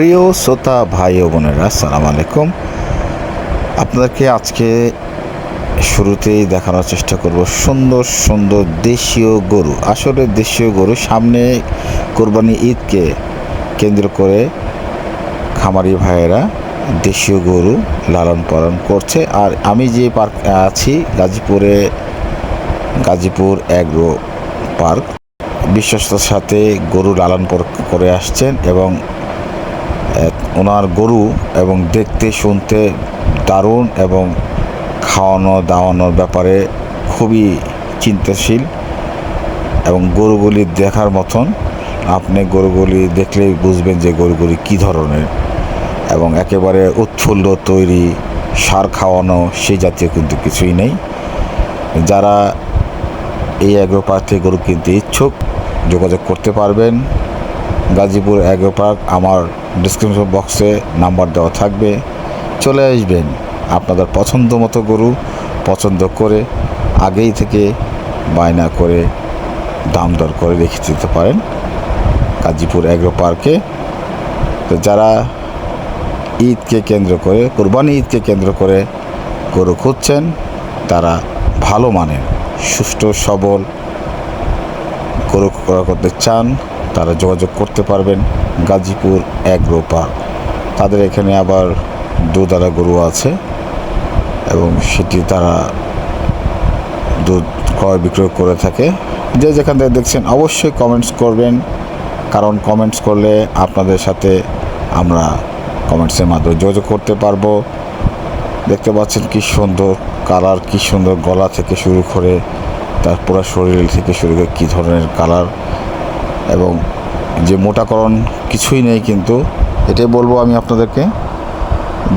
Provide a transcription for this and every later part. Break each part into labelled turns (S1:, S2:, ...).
S1: প্রিয় শ্রোতা, ভাই ও বোনেরা সালাম আলাইকুম। আপনাদেরকে আজকে শুরুতেই দেখানোর চেষ্টা করব সুন্দর সুন্দর দেশীয় গরু। আসলে দেশীয় গরু সামনে কোরবানি ঈদকে কেন্দ্র করে খামারি ভাইয়েরা দেশীয় গরু লালন পালন করছে। আর আমি যে পার্ক আছি, গাজীপুরে গাজীপুর অ্যাগ্রো পার্ক বিশ্বস্তর সাথে গরু লালন করে আসছেন এবং ওনার গরু এবং দেখতে, শুনতে দারুণ এবং খাওয়ানো, দাওয়ানোর ব্যাপারে খুবই চিন্তাশীল এবং গরুগুলি দেখার মতন। আপনি গরুগুলি দেখলেই বুঝবেন যে গরুগুলি কী ধরনের এবং একেবারে উৎফুল্ল তৈরি, সার খাওয়ানো সেই জাতীয় কিন্তু কিছুই নেই। যারা এই অ্যাগ্রো পার্ক থেকে গরু কিনতে ইচ্ছুক যোগাযোগ করতে পারবেন। গাজীপুর অ্যাগ্রো পার্ক আমার ডিসক্রিপশন বক্সে নাম্বার দেওয়া থাকবে। চলে আসবেন আপনাদের পছন্দ মতো গরু, পছন্দ করে, আগেই থেকে বায়না করে দাম দর করে রেখে দিতে পারেন গাজীপুর অ্যাগ্রো পার্কে তো যারা ঈদকে কেন্দ্র করে, কোরবানি ঈদকে কেন্দ্র করে গরু খুঁজছেন, তারা ভালো মানের, সুষ্ঠু, সবল গরু করতে চান তারা যোগাযোগ করতে পারবেন গাজীপুর অ্যাগ্রো পার্ক। তাদের এখানে আবার দুধারা গরু আছে এবং সেটি তারা দুধ ক্রয় বিক্রয় করে থাকে। যে যেখান থেকে দেখছেন অবশ্যই কমেন্টস করবেন, কারণ কমেন্টস করলে আপনাদের সাথে আমরা কমেন্টসের মাধ্যমে যোগাযোগ করতে পারব। দেখতে পাচ্ছেন কি সুন্দর কালার, কি সুন্দর গলা থেকে শুরু করে তার পুরো শরীর থেকে শুরু করে কী ধরনের কালার। এবং যে মোটাকরণ কিছুই নেই কিন্তু এটাই বলব আমি আপনাদেরকে,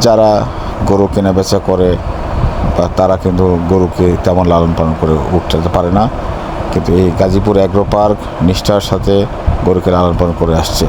S1: যারা গরু কেনা বেচা করে বা তারা কিন্তু গরুকে তেমন লালন পালন করে উঠতে পারে না। কিন্তু এই গাজীপুর অ্যাগ্রো পার্ক নিষ্ঠার সাথে গরুকে লালন পালন করে আসছে।